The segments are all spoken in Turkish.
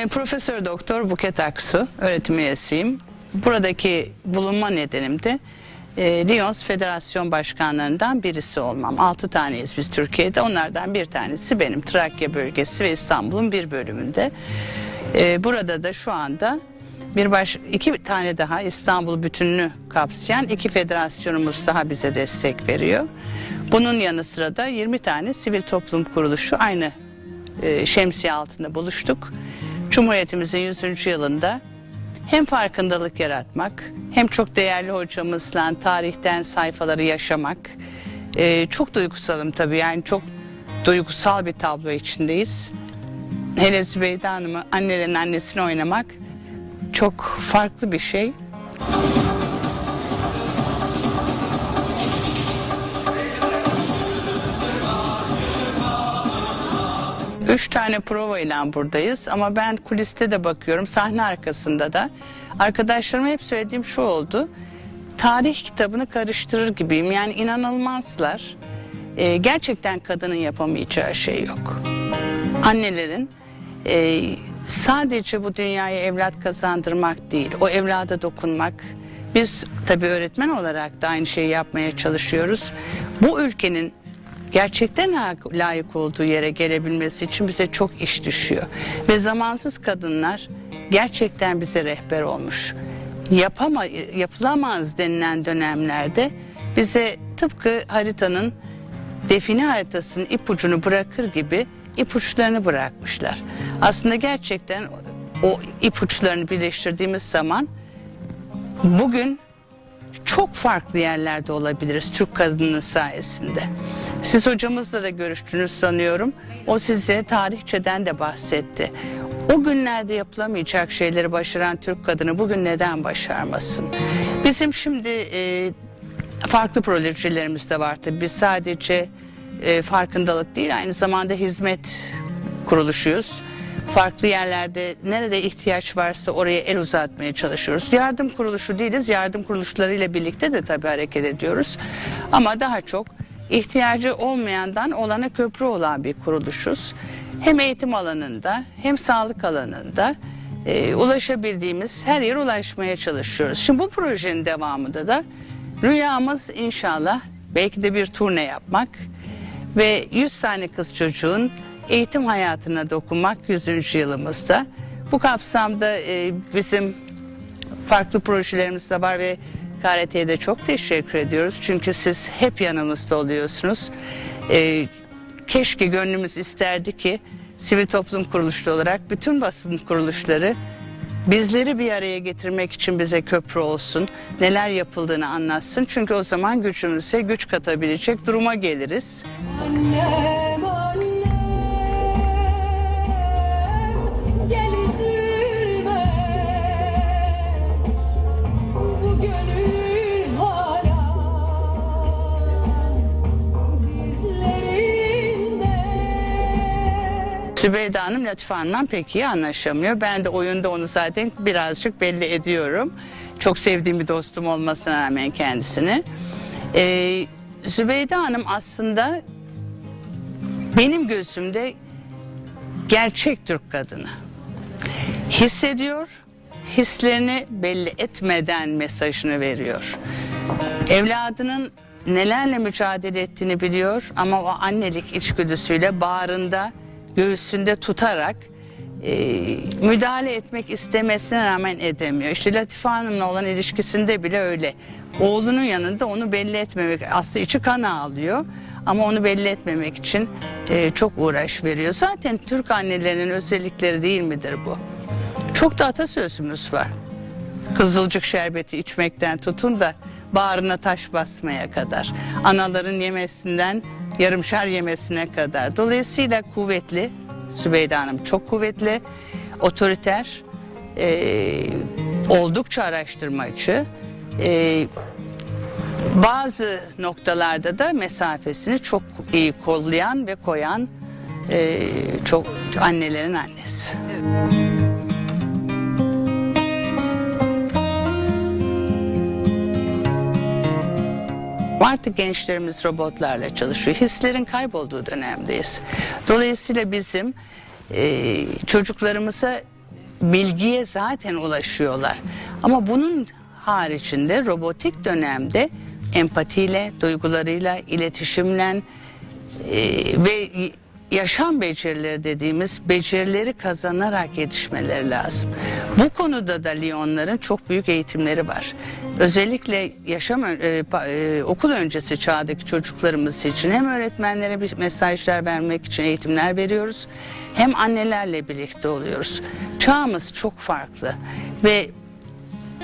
E, Profesör Doktor Buket Aksu, öğretim üyesiyim. Buradaki bulunma nedenim de e, Lyons Federasyon Başkanlarından birisi olmam. Altı taneyiz biz Türkiye'de. Onlardan bir tanesi benim Trakya bölgesi ve İstanbul'un bir bölümünde. E, burada da şu anda bir baş iki tane daha İstanbul bütününü kapsayan iki federasyonumuz daha bize destek veriyor. Bunun yanı sıra da 20 tane sivil toplum kuruluşu aynı e, şemsiye altında buluştuk. Cumhuriyetimizin 100. yılında hem farkındalık yaratmak hem çok değerli hocamızla tarihten sayfaları yaşamak. E, çok duygusalım tabii yani çok duygusal bir tablo içindeyiz. Hele Zübeyde Hanım'ı annelerin annesini oynamak çok farklı bir şey. Üç tane prova ile buradayız ama ben kuliste de bakıyorum sahne arkasında da. Arkadaşlarıma hep söylediğim şu oldu. Tarih kitabını karıştırır gibiyim yani inanılmazlar. Ee, gerçekten kadının yapamayacağı şey yok. Annelerin e, sadece bu dünyaya evlat kazandırmak değil, o evlada dokunmak. Biz tabii öğretmen olarak da aynı şeyi yapmaya çalışıyoruz. Bu ülkenin gerçekten layık olduğu yere gelebilmesi için bize çok iş düşüyor. Ve zamansız kadınlar gerçekten bize rehber olmuş. Yapama, yapılamaz denilen dönemlerde bize tıpkı haritanın define haritasının ipucunu bırakır gibi ipuçlarını bırakmışlar. Aslında gerçekten o ipuçlarını birleştirdiğimiz zaman bugün çok farklı yerlerde olabiliriz Türk kadının sayesinde. Siz hocamızla da görüştünüz sanıyorum. O size tarihçeden de bahsetti. O günlerde yapılamayacak şeyleri başaran Türk kadını bugün neden başarmasın? Bizim şimdi e, farklı projelerimiz de var tabii. Biz sadece e, farkındalık değil aynı zamanda hizmet kuruluşuyuz. Farklı yerlerde nerede ihtiyaç varsa oraya el uzatmaya çalışıyoruz. Yardım kuruluşu değiliz. Yardım kuruluşlarıyla birlikte de tabii hareket ediyoruz. Ama daha çok ihtiyacı olmayandan olana köprü olan bir kuruluşuz. Hem eğitim alanında hem sağlık alanında e, ulaşabildiğimiz her yere ulaşmaya çalışıyoruz. Şimdi bu projenin devamında da rüyamız inşallah belki de bir turne yapmak ve 100 tane kız çocuğun eğitim hayatına dokunmak 100. yılımızda. Bu kapsamda e, bizim farklı projelerimiz de var ve KRT'ye de çok teşekkür ediyoruz. Çünkü siz hep yanımızda oluyorsunuz. E, keşke gönlümüz isterdi ki sivil toplum kuruluşu olarak bütün basın kuruluşları bizleri bir araya getirmek için bize köprü olsun. Neler yapıldığını anlatsın. Çünkü o zaman gücümüze güç katabilecek duruma geliriz. Annem Zübeyde Hanım Latife Hanım'la pek iyi anlaşamıyor. Ben de oyunda onu zaten birazcık belli ediyorum. Çok sevdiğim bir dostum olmasına rağmen kendisini. Ee, Zübeyde Hanım aslında benim gözümde gerçek Türk kadını. Hissediyor, hislerini belli etmeden mesajını veriyor. Evladının nelerle mücadele ettiğini biliyor ama o annelik içgüdüsüyle bağrında, göğsünde tutarak e, müdahale etmek istemesine rağmen edemiyor. İşte Latife Hanım'la olan ilişkisinde bile öyle. Oğlunun yanında onu belli etmemek, aslında içi kan ağlıyor ama onu belli etmemek için e, çok uğraş veriyor. Zaten Türk annelerinin özellikleri değil midir bu? Çok da atasözümüz var. Kızılcık şerbeti içmekten tutun da bağrına taş basmaya kadar. Anaların yemesinden yarımşar yemesine kadar. Dolayısıyla kuvvetli, Sübeyde Hanım çok kuvvetli, otoriter, e, oldukça araştırmacı. E, bazı noktalarda da mesafesini çok iyi kollayan ve koyan e, çok annelerin annesi. Artık gençlerimiz robotlarla çalışıyor. Hislerin kaybolduğu dönemdeyiz. Dolayısıyla bizim e, çocuklarımıza bilgiye zaten ulaşıyorlar. Ama bunun haricinde robotik dönemde empatiyle, duygularıyla, iletişimle e, ve yaşam becerileri dediğimiz becerileri kazanarak yetişmeleri lazım. Bu konuda da Lyonların çok büyük eğitimleri var. Özellikle yaşam e, e, okul öncesi çağdaki çocuklarımız için hem öğretmenlere bir mesajlar vermek için eğitimler veriyoruz hem annelerle birlikte oluyoruz. Çağımız çok farklı ve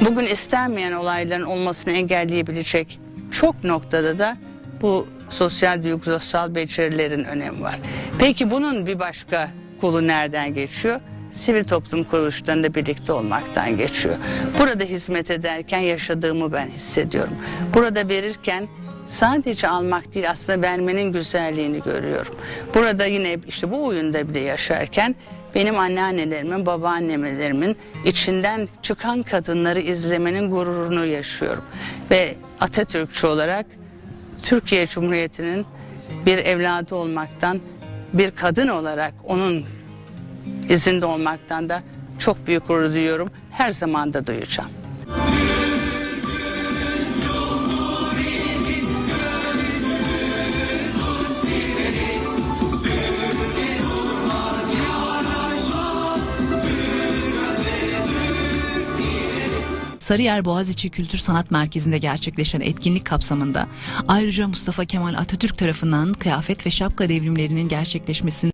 bugün istenmeyen olayların olmasını engelleyebilecek çok noktada da bu sosyal duygusal becerilerin önemi var. Peki bunun bir başka kolu nereden geçiyor? Sivil toplum kuruluşlarında birlikte olmaktan geçiyor. Burada hizmet ederken yaşadığımı ben hissediyorum. Burada verirken sadece almak değil aslında vermenin güzelliğini görüyorum. Burada yine işte bu oyunda bile yaşarken benim anneannelerimin, babaannemelerimin içinden çıkan kadınları izlemenin gururunu yaşıyorum. Ve Atatürkçü olarak Türkiye Cumhuriyeti'nin bir evladı olmaktan, bir kadın olarak onun izinde olmaktan da çok büyük gurur duyuyorum. Her zaman da duyacağım. Sarıyer Boğaziçi Kültür Sanat Merkezi'nde gerçekleşen etkinlik kapsamında ayrıca Mustafa Kemal Atatürk tarafından kıyafet ve şapka devrimlerinin gerçekleşmesinde